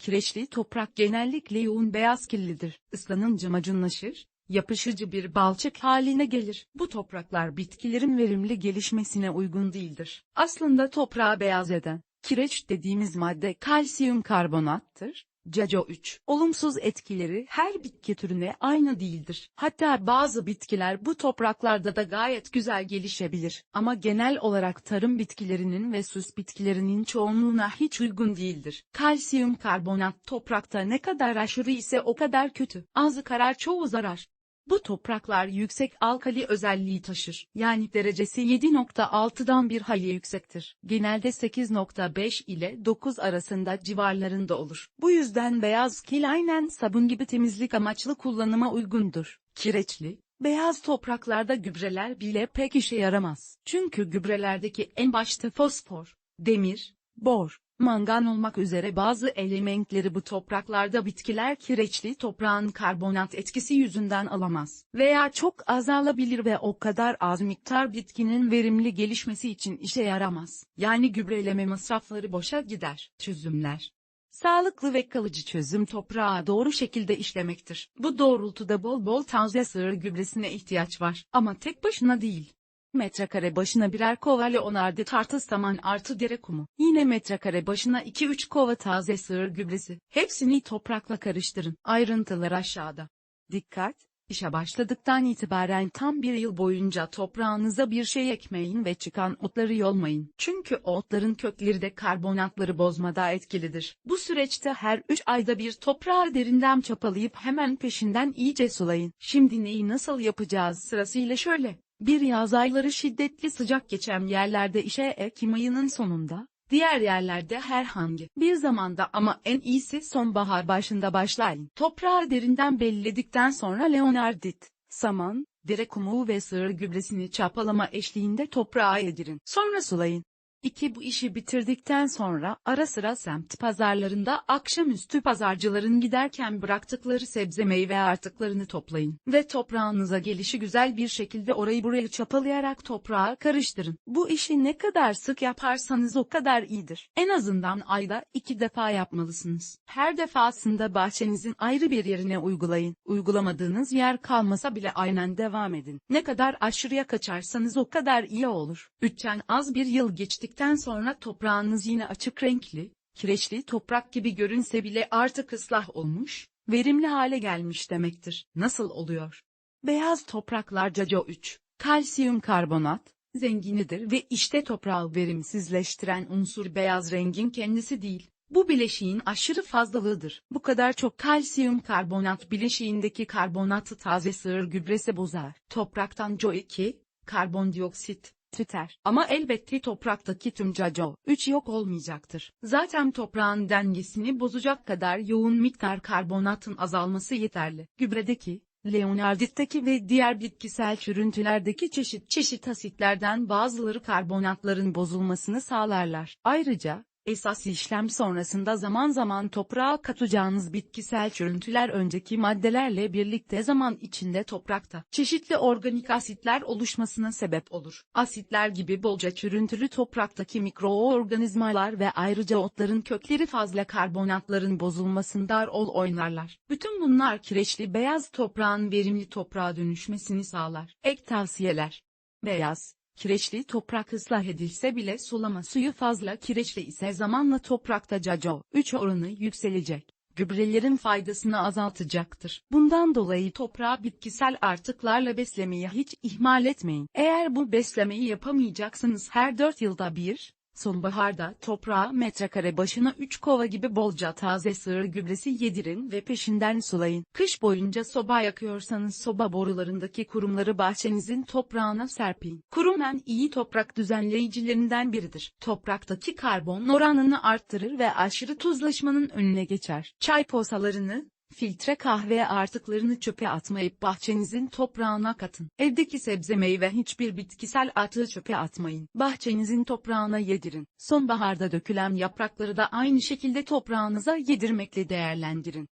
Kireçli toprak genellikle yoğun beyaz kirlidir. Islanınca macunlaşır, yapışıcı bir balçık haline gelir. Bu topraklar bitkilerin verimli gelişmesine uygun değildir. Aslında toprağı beyaz eden, kireç dediğimiz madde kalsiyum karbonattır. CaCO3, olumsuz etkileri her bitki türüne aynı değildir. Hatta bazı bitkiler bu topraklarda da gayet güzel gelişebilir. Ama genel olarak tarım bitkilerinin ve süs bitkilerinin çoğunluğuna hiç uygun değildir. Kalsiyum karbonat toprakta ne kadar aşırı ise o kadar kötü. Azı karar çoğu zarar. Bu topraklar yüksek alkali özelliği taşır. Yani derecesi 7.6'dan bir hayli yüksektir. Genelde 8.5 ile 9 arasında civarlarında olur. Bu yüzden beyaz kil aynen sabun gibi temizlik amaçlı kullanıma uygundur. Kireçli, beyaz topraklarda gübreler bile pek işe yaramaz. Çünkü gübrelerdeki en başta fosfor, demir, bor, mangan olmak üzere bazı elementleri bu topraklarda bitkiler kireçli toprağın karbonat etkisi yüzünden alamaz. Veya çok azalabilir ve o kadar az miktar bitkinin verimli gelişmesi için işe yaramaz. Yani gübreleme masrafları boşa gider. Çözümler Sağlıklı ve kalıcı çözüm toprağa doğru şekilde işlemektir. Bu doğrultuda bol bol taze sığır gübresine ihtiyaç var. Ama tek başına değil metrekare başına birer kova leonardi tartı saman artı dere kumu. Yine metrekare başına 2-3 kova taze sığır gübresi. Hepsini toprakla karıştırın. Ayrıntılar aşağıda. Dikkat! İşe başladıktan itibaren tam bir yıl boyunca toprağınıza bir şey ekmeyin ve çıkan otları yolmayın. Çünkü otların kökleri de karbonatları bozmada etkilidir. Bu süreçte her 3 ayda bir toprağı derinden çapalayıp hemen peşinden iyice sulayın. Şimdi neyi nasıl yapacağız sırasıyla şöyle. Bir yaz ayları şiddetli sıcak geçen yerlerde işe Ekim ayının sonunda, diğer yerlerde herhangi bir zamanda ama en iyisi sonbahar başında başlayın. Toprağı derinden belledikten sonra leonardit, saman, dere kumu ve sığır gübresini çapalama eşliğinde toprağa yedirin. Sonra sulayın. 2. Bu işi bitirdikten sonra ara sıra semt pazarlarında akşamüstü pazarcıların giderken bıraktıkları sebze meyve artıklarını toplayın ve toprağınıza gelişi güzel bir şekilde orayı burayı çapalayarak toprağa karıştırın. Bu işi ne kadar sık yaparsanız o kadar iyidir. En azından ayda iki defa yapmalısınız. Her defasında bahçenizin ayrı bir yerine uygulayın. Uygulamadığınız yer kalmasa bile aynen devam edin. Ne kadar aşırıya kaçarsanız o kadar iyi olur. Üçten az bir yıl geçti geçtikten sonra toprağınız yine açık renkli, kireçli toprak gibi görünse bile artık ıslah olmuş, verimli hale gelmiş demektir. Nasıl oluyor? Beyaz topraklar CaCO3, kalsiyum karbonat, zenginidir ve işte toprağı verimsizleştiren unsur beyaz rengin kendisi değil. Bu bileşiğin aşırı fazlalığıdır. Bu kadar çok kalsiyum karbonat bileşiğindeki karbonatı taze sığır gübresi bozar. Topraktan CO2, karbondioksit, tüter. Ama elbette topraktaki tüm caco, 3 yok olmayacaktır. Zaten toprağın dengesini bozacak kadar yoğun miktar karbonatın azalması yeterli. Gübredeki, Leonarditteki ve diğer bitkisel çürüntülerdeki çeşit çeşit asitlerden bazıları karbonatların bozulmasını sağlarlar. Ayrıca, Esas işlem sonrasında zaman zaman toprağa katacağınız bitkisel çürüntüler önceki maddelerle birlikte zaman içinde toprakta çeşitli organik asitler oluşmasına sebep olur. Asitler gibi bolca çürüntülü topraktaki mikroorganizmalar ve ayrıca otların kökleri fazla karbonatların bozulmasında rol oynarlar. Bütün bunlar kireçli beyaz toprağın verimli toprağa dönüşmesini sağlar. Ek tavsiyeler Beyaz, Kireçli toprak ıslah edilse bile sulama suyu fazla kireçli ise zamanla toprakta CaCO3 oranı yükselecek. Gübrelerin faydasını azaltacaktır. Bundan dolayı toprağı bitkisel artıklarla beslemeyi hiç ihmal etmeyin. Eğer bu beslemeyi yapamayacaksınız her 4 yılda bir, Sonbaharda toprağa metrekare başına 3 kova gibi bolca taze sığır gübresi yedirin ve peşinden sulayın. Kış boyunca soba yakıyorsanız soba borularındaki kurumları bahçenizin toprağına serpin. Kurum en iyi toprak düzenleyicilerinden biridir. Topraktaki karbon oranını arttırır ve aşırı tuzlaşmanın önüne geçer. Çay posalarını, Filtre kahve artıklarını çöpe atmayıp bahçenizin toprağına katın. Evdeki sebze meyve hiçbir bitkisel atığı çöpe atmayın. Bahçenizin toprağına yedirin. Sonbaharda dökülen yaprakları da aynı şekilde toprağınıza yedirmekle değerlendirin.